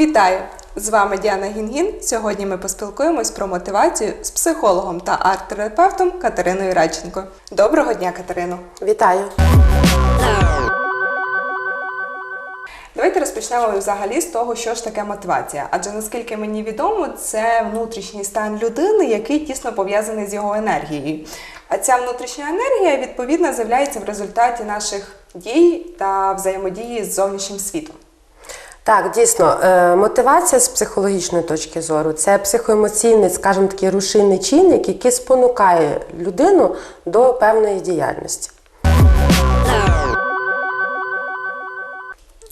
Вітаю! З вами Діана Гінгін. Сьогодні ми поспілкуємось про мотивацію з психологом та арт-терапевтом Катериною Радченко. Доброго дня, Катерино! Вітаю. Давайте розпочнемо взагалі з того, що ж таке мотивація. Адже наскільки мені відомо, це внутрішній стан людини, який тісно пов'язаний з його енергією. А ця внутрішня енергія відповідно з'являється в результаті наших дій та взаємодії з зовнішнім світом. Так, дійсно, е, мотивація з психологічної точки зору це психоемоційний, скажімо такий рушійний чинник, який спонукає людину до певної діяльності.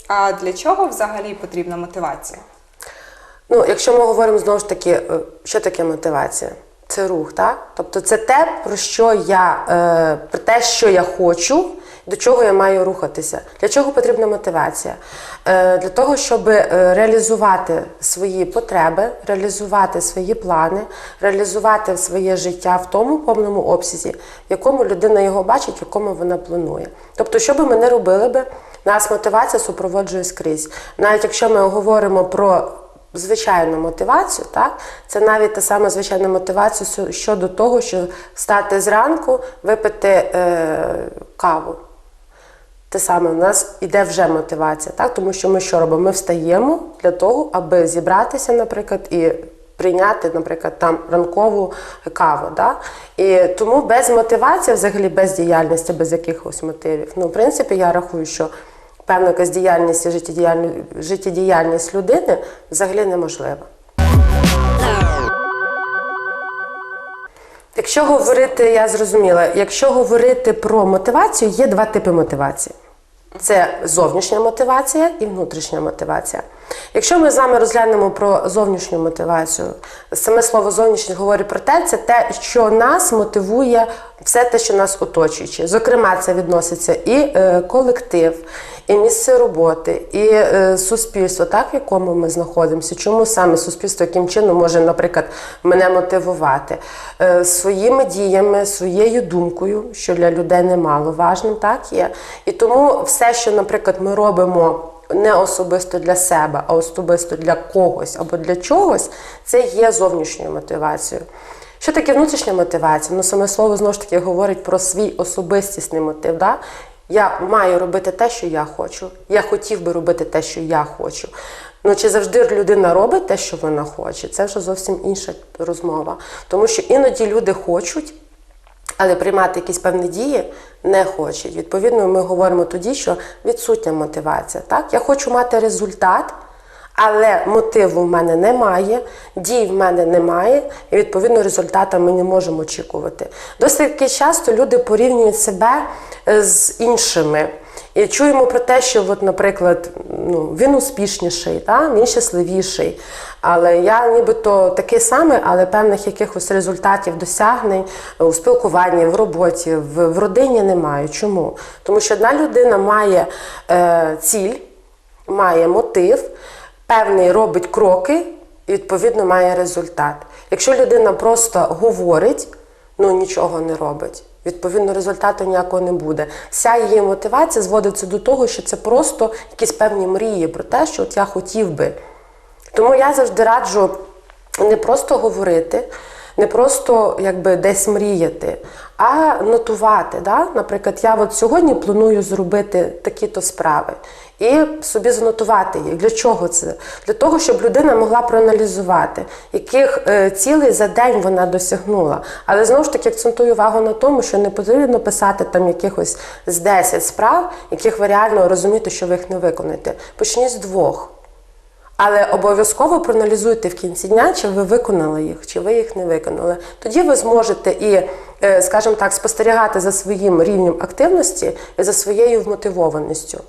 А для чого взагалі потрібна мотивація? Ну, якщо ми говоримо знову ж таки, е, що таке мотивація? Це рух, так? Тобто це те, про що я, е, про те, що я хочу, до чого я маю рухатися. Для чого потрібна мотивація? Е, Для того, щоб е, реалізувати свої потреби, реалізувати свої плани, реалізувати своє життя в тому повному обсязі, в якому людина його бачить, в якому вона планує. Тобто, що би ми не робили би, нас мотивація супроводжує скрізь. Навіть якщо ми говоримо про звичайну мотивацію, так це навіть та сама звичайна мотивація щодо того, що стати зранку, випити е, каву. Те саме у нас іде вже мотивація, так? тому що ми що робимо? Ми встаємо для того, аби зібратися, наприклад, і прийняти, наприклад, там ранкову каву. Да? І тому без мотивації, взагалі без діяльності, без якихось мотивів. Ну, в принципі, я рахую, що певна якась діяльність і життєдіяльність, життєдіяльність людини взагалі неможлива. Якщо говорити, я зрозуміла, якщо говорити про мотивацію, є два типи мотивації. Це зовнішня мотивація і внутрішня мотивація. Якщо ми з вами розглянемо про зовнішню мотивацію, саме слово зовнішнє говорить про те, це те, що нас мотивує все те, що нас оточує. Зокрема, це відноситься і е, колектив, і місце роботи, і е, суспільство, так в якому ми знаходимося. Чому саме суспільство яким чином може, наприклад, мене мотивувати Е, своїми діями, своєю думкою, що для людей немало важним, так є. І тому все, що, наприклад, ми робимо. Не особисто для себе, а особисто для когось або для чогось, це є зовнішньою мотивацією. Що таке внутрішня мотивація? Ну, саме слово знову ж таки говорить про свій особистісний мотив. Да? Я маю робити те, що я хочу. Я хотів би робити те, що я хочу. Ну чи завжди людина робить те, що вона хоче? Це вже зовсім інша розмова. Тому що іноді люди хочуть, але приймати якісь певні дії не хочуть. Відповідно, ми говоримо тоді, що відсутня мотивація. Так? Я хочу мати результат. Але мотиву в мене немає, дій в мене немає, і відповідно результату ми не можемо очікувати. Досить часто люди порівнюють себе е, з іншими. І чуємо про те, що, от, наприклад, ну, він успішніший, та? він щасливіший. Але я нібито такий самий, але певних якихось результатів, досягнень у спілкуванні, в роботі, в, в родині немає. Чому? Тому що одна людина має е, ціль, має мотив, певний робить кроки і відповідно має результат. Якщо людина просто говорить, ну нічого не робить. Відповідно, результату ніякого не буде. Вся її мотивація зводиться до того, що це просто якісь певні мрії про те, що от я хотів би. Тому я завжди раджу не просто говорити, не просто якби десь мріяти, а нотувати. Да? Наприклад, я от сьогодні планую зробити такі-то справи і собі занотувати їх. Для чого це? Для того, щоб людина могла проаналізувати, яких е, цілей за день вона досягнула. Але знову ж таки акцентую увагу на тому, що не потрібно писати там якихось з 10 справ, яких ви реально розумієте, що ви їх не виконаєте. Почніть з двох. Але обов'язково проаналізуйте в кінці дня, чи ви виконали їх, чи ви їх не виконали. Тоді ви зможете і, е, скажімо так, спостерігати за своїм рівнем активності і за своєю вмотивованістю.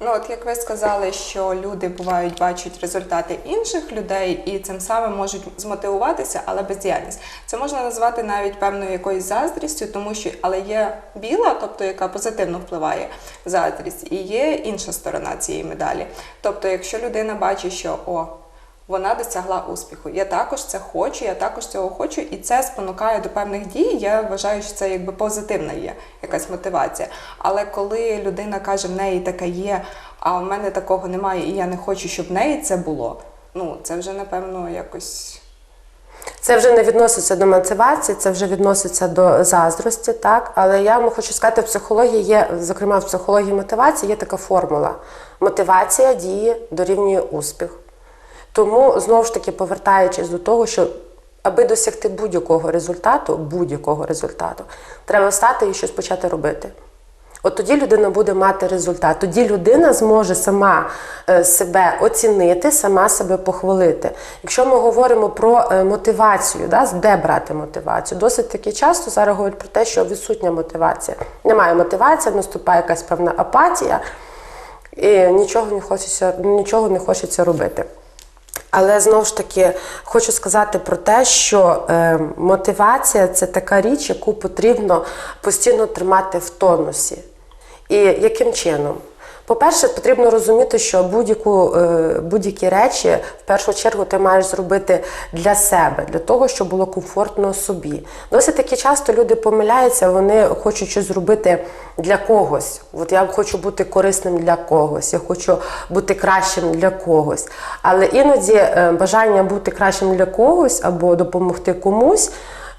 Ну, от як ви сказали, що люди бувають бачать результати інших людей і цим самим можуть змотивуватися, але бездіяльність. Це можна назвати навіть певною якоюсь заздрістю, тому що але є біла, тобто яка позитивно впливає заздрість, і є інша сторона цієї медалі. Тобто, якщо людина бачить, що о. Вона досягла успіху. Я також це хочу, я також цього хочу, і це спонукає до певних дій. Я вважаю, що це якби позитивна є якась мотивація. Але коли людина каже, в неї таке є, а в мене такого немає, і я не хочу, щоб в неї це було. ну це вже напевно якось. Це вже не відноситься до мотивації, це вже відноситься до заздрості, так. Але я вам хочу сказати, в психології є, зокрема в психології мотивації, є така формула: мотивація дії дорівнює успіх. Тому знову ж таки, повертаючись до того, що аби досягти будь-якого результату, будь-якого результату, треба встати і щось почати робити. От тоді людина буде мати результат. Тоді людина зможе сама е, себе оцінити, сама себе похвалити. Якщо ми говоримо про е, мотивацію, да, де брати мотивацію, досить таки часто зараз говорять про те, що відсутня мотивація. Немає мотивації, наступає якась певна апатія, і нічого не хочеться, нічого не хочеться робити. Але знову ж таки хочу сказати про те, що е, мотивація це така річ, яку потрібно постійно тримати в тонусі. І яким чином? По-перше, потрібно розуміти, що будь-яку, е, будь-які речі в першу чергу ти маєш зробити для себе, для того, щоб було комфортно собі. Досить таки часто люди помиляються, вони хочуть щось зробити для когось. От я хочу бути корисним для когось, я хочу бути кращим для когось. Але іноді е, бажання бути кращим для когось або допомогти комусь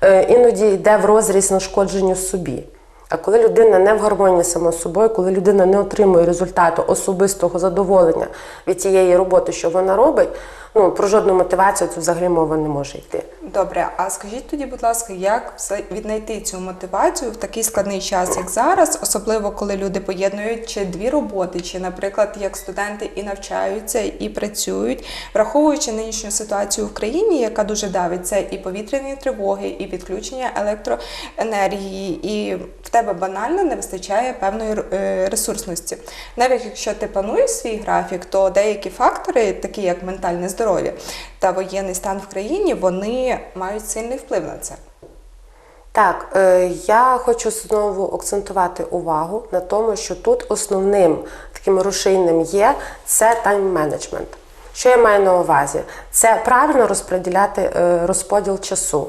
е, іноді йде в розріз нашкодженню собі. А коли людина не в гармонії сама з собою, коли людина не отримує результату особистого задоволення від тієї роботи, що вона робить, ну про жодну мотивацію тут взагалі мова не може йти. Добре, а скажіть тоді, будь ласка, як віднайти цю мотивацію в такий складний час, як зараз, особливо коли люди поєднують чи дві роботи, чи, наприклад, як студенти і навчаються, і працюють, враховуючи нинішню ситуацію в країні, яка дуже давить, це і повітряні тривоги, і відключення електроенергії, і в тебе банально не вистачає певної е, ресурсності. Навіть якщо ти плануєш свій графік, то деякі фактори, такі як ментальне здоров'я та воєнний стан в країні, вони мають сильний вплив на це. Так, е, я хочу знову акцентувати увагу на тому, що тут основним таким рушійним є це тайм-менеджмент. Що я маю на увазі? Це правильно розподіляти е, розподіл часу.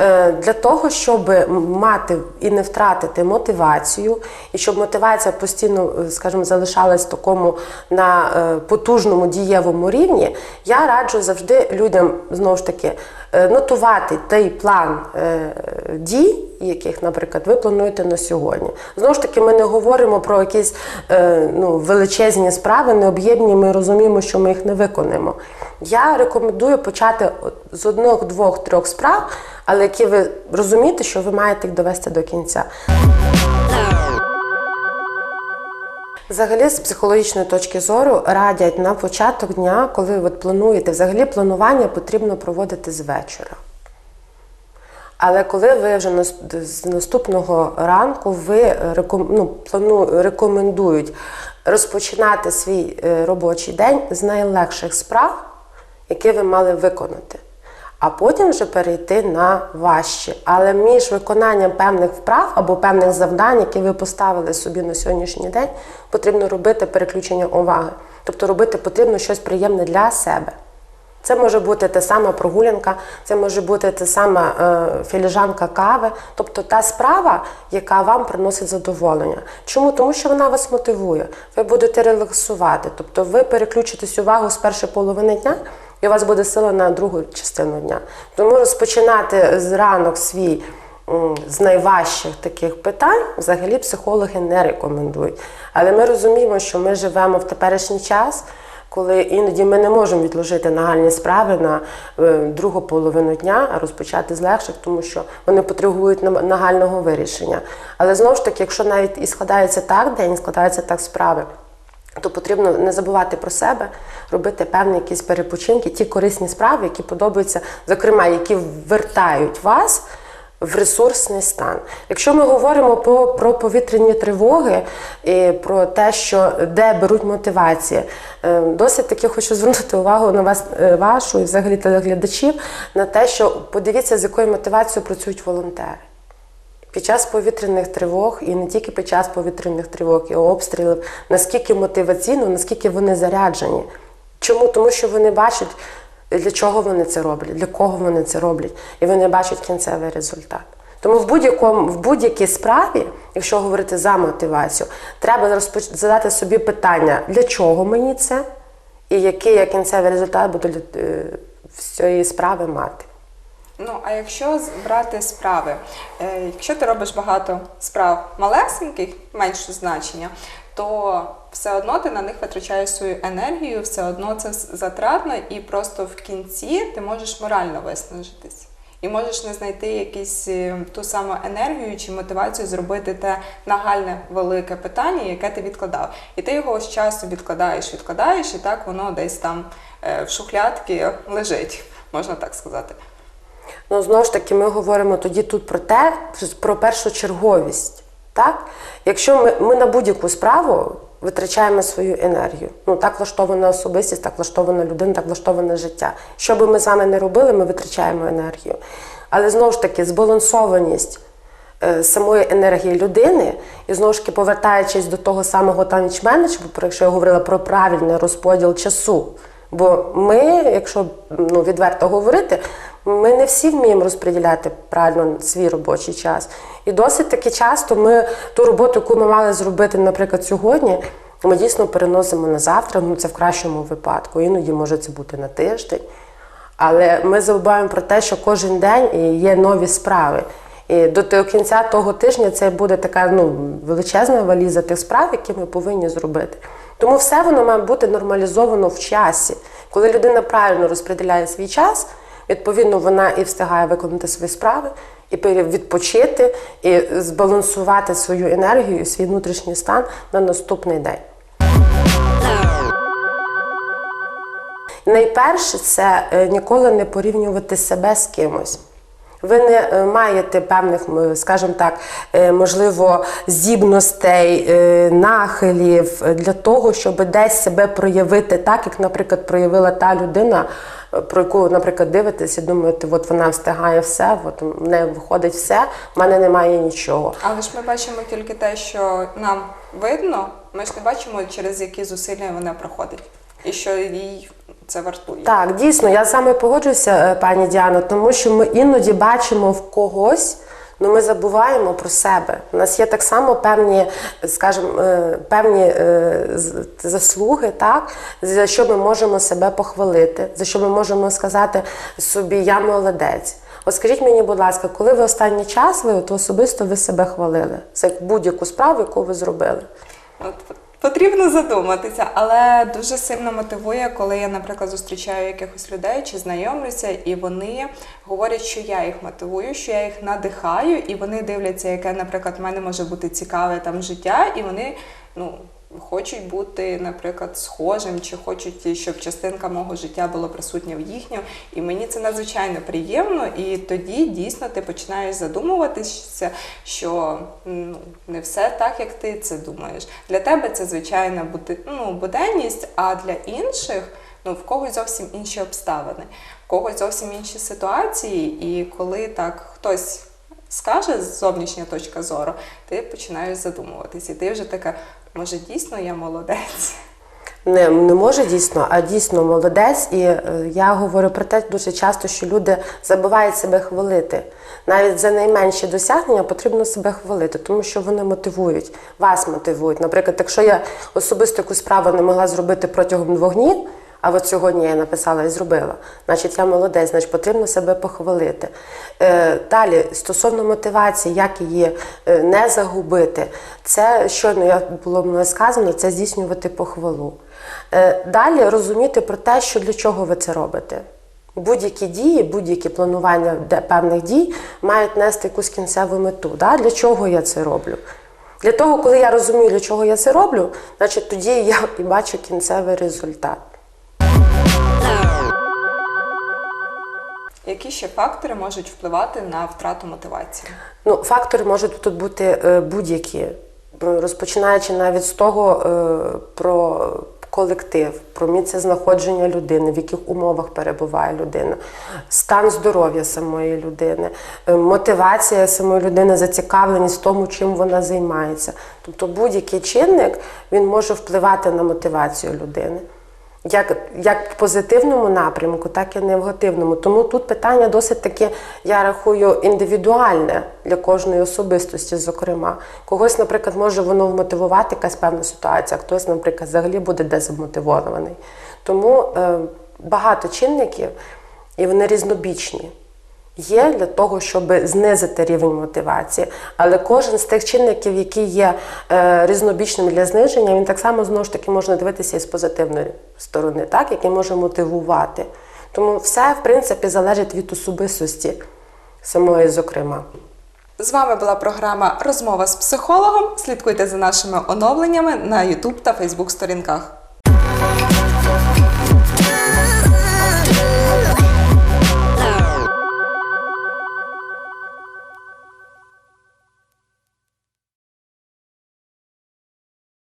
Е, Для того, щоб мати і не втратити мотивацію, і щоб мотивація постійно, е, скажімо, залишалась такому на потужному дієвому рівні, я раджу завжди людям знову ж таки нотувати той план дій, яких, наприклад, ви плануєте на сьогодні. Знову ж таки, ми не говоримо про якісь ну, величезні справи, необ'ємні, ми розуміємо, що ми їх не виконаємо. Я рекомендую почати з одних, двох, трьох справ, але які ви розумієте, що ви маєте їх довести до кінця. Взагалі, з психологічної точки зору радять на початок дня, коли ви плануєте, взагалі планування потрібно проводити з вечора. Але коли ви вже з наступного ранку ви ну, плану, рекомендують розпочинати свій е, робочий день з найлегших справ, які ви мали виконати, а потім вже перейти на важчі. Але між виконанням певних вправ або певних завдань, які ви поставили собі на сьогоднішній день, потрібно робити переключення уваги. Тобто робити потрібно щось приємне для себе. Це може бути та сама прогулянка, це може бути та сама е, філіжанка кави, тобто та справа, яка вам приносить задоволення. Чому? Тому що вона вас мотивує. Ви будете релаксувати, тобто ви переключитесь увагу з першої половини дня, і у вас буде сила на другу частину дня. Тому розпочинати з ранок свій з найважчих таких питань взагалі психологи не рекомендують. Але ми розуміємо, що ми живемо в теперішній час коли іноді ми не можемо відложити нагальні справи на е, другу половину дня, а розпочати з легших, тому що вони потребують нагального вирішення. Але знову ж таки, якщо навіть і складається так день, складаються так справи. То потрібно не забувати про себе, робити певні якісь перепочинки, ті корисні справи, які подобаються, зокрема, які вертають вас в ресурсний стан. Якщо ми говоримо про, про повітряні тривоги і про те, що де беруть мотивації, е, досить таки хочу звернути увагу на вас, е, вашу і взагалі телеглядачів, на те, що подивіться, з якою мотивацією працюють волонтери. Під час повітряних тривог, і не тільки під час повітряних тривог і обстрілів, наскільки мотиваційно, наскільки вони заряджені. Чому? Тому що вони бачать, для чого вони це роблять, для кого вони це роблять, і вони бачать кінцевий результат. Тому в будь-якому в будь-якій справі, якщо говорити за мотивацію, треба розпоч... задати собі питання, для чого мені це, і який я кінцевий результат буду для е, цієї справи мати. Ну, а якщо брати справи, е, якщо ти робиш багато справ малесеньких, менше значення, то все одно ти на них витрачаєш свою енергію, все одно це затратно, і просто в кінці ти можеш морально виснажитись. І можеш не знайти якусь е, ту саму енергію чи мотивацію зробити те нагальне велике питання, яке ти відкладав. І ти його з часу відкладаєш, відкладаєш, і так воно десь там е, в шухлядці лежить, можна так сказати. Ну, знову ж таки, ми говоримо тоді тут про те, про першочерговість. Так? Якщо ми, ми на будь-яку справу витрачаємо свою енергію, ну так влаштована особистість, так влаштована людина, так влаштоване життя. Що би ми з вами не робили, ми витрачаємо енергію. Але знову ж таки, збалансованість е, самої енергії людини, і знову ж таки, повертаючись до того самого тайм-менеджменту, про якщо я говорила про правильний розподіл часу. Бо ми, якщо ну, відверто говорити, ми не всі вміємо розподіляти правильно свій робочий час. І досить таки часто ми ту роботу, яку ми мали зробити, наприклад, сьогодні, ми дійсно переносимо на завтра, ну це в кращому випадку. Іноді може це бути на тиждень. Але ми забуваємо про те, що кожен день є нові справи. І до кінця того тижня це буде така ну, величезна валіза тих справ, які ми повинні зробити. Тому все воно має бути нормалізовано в часі. Коли людина правильно розподіляє свій час, відповідно вона і встигає виконати свої справи, і відпочити, і збалансувати свою енергію і свій внутрішній стан на наступний день. Найперше це е, ніколи не порівнювати себе з кимось. Ви не е, маєте певних, скажімо так, е, можливо, здібностей, е, нахилів для того, щоб десь себе проявити так, як, наприклад, проявила та людина, про яку, наприклад, дивитесь і думаєте, от вона встигає все, от в неї виходить все, в мене немає нічого. Але ж ми бачимо тільки те, що нам видно, ми ж не бачимо, через які зусилля вона проходить, і що їй це вартує. Так, дійсно, я саме погоджуюся, е, пані Діано, тому що ми іноді бачимо в когось. Ну, ми забуваємо про себе. У нас є так само певні, скажімо, е, певні е, заслуги, так, за що ми можемо себе похвалити, за що ми можемо сказати собі Я молодець. От скажіть мені, будь ласка, коли ви останній час ви от особисто ви себе хвалили за будь-яку справу, яку ви зробили? От потрібно задуматися, але дуже сильно мотивує, коли я, наприклад, зустрічаю якихось людей чи знайомлюся, і вони говорять, що я їх мотивую, що я їх надихаю, і вони дивляться, яке, наприклад, в мене може бути цікаве там життя, і вони ну. Хочуть бути, наприклад, схожим, чи хочуть, щоб частинка мого життя була присутня в їхньому. І мені це надзвичайно приємно. І тоді дійсно ти починаєш задумуватися, що ну, не все так, як ти це думаєш. Для тебе це звичайна ну, буденність, а для інших ну, в когось зовсім інші обставини, в когось зовсім інші ситуації. І коли так хтось скаже зовнішня точка зору, ти починаєш задумуватися. І ти вже така, може, дійсно я молодець. Не, не може дійсно, а дійсно молодець. І е, я говорю про те дуже часто, що люди забувають себе хвалити. Навіть за найменші досягнення потрібно себе хвалити, тому що вони мотивують, вас мотивують. Наприклад, якщо я особисто якусь справу не могла зробити протягом двох днів, а от сьогодні я написала і зробила, значить я молодець, значить потрібно себе похвалити. Е, далі, стосовно мотивації, як її е, не загубити, це щойно я було мною сказано, це здійснювати похвалу. Е, далі розуміти про те, що для чого ви це робите. Будь-які дії, будь-які планування певних дій мають нести якусь кінцеву мету. Да? Для чого я це роблю? Для того, коли я розумію, для чого я це роблю, значить тоді я і бачу кінцевий результат. Які ще фактори можуть впливати на втрату мотивації? Ну, фактори можуть тут бути е, будь-які, розпочинаючи навіть з того е, про колектив, про місце знаходження людини, в яких умовах перебуває людина, стан здоров'я самої людини, е, мотивація самої людини, зацікавленість в тому, чим вона займається. Тобто будь-який чинник він може впливати на мотивацію людини. Як, як в позитивному напрямку, так і негативному. Тому тут питання досить таке, я рахую, індивідуальне для кожної особистості, зокрема. Когось, наприклад, може воно вмотивувати якась певна ситуація, а хтось, наприклад, взагалі буде дезмотивований. Тому е, багато чинників, і вони різнобічні є для того, щоб знизити рівень мотивації. Але кожен з тих чинників, які є е, різнобічним для зниження, він так само знову ж таки можна дивитися із позитивної сторони, так, який може мотивувати. Тому все, в принципі, залежить від особистості самої, зокрема. З вами була програма Розмова з психологом. Слідкуйте за нашими оновленнями на YouTube та Facebook сторінках.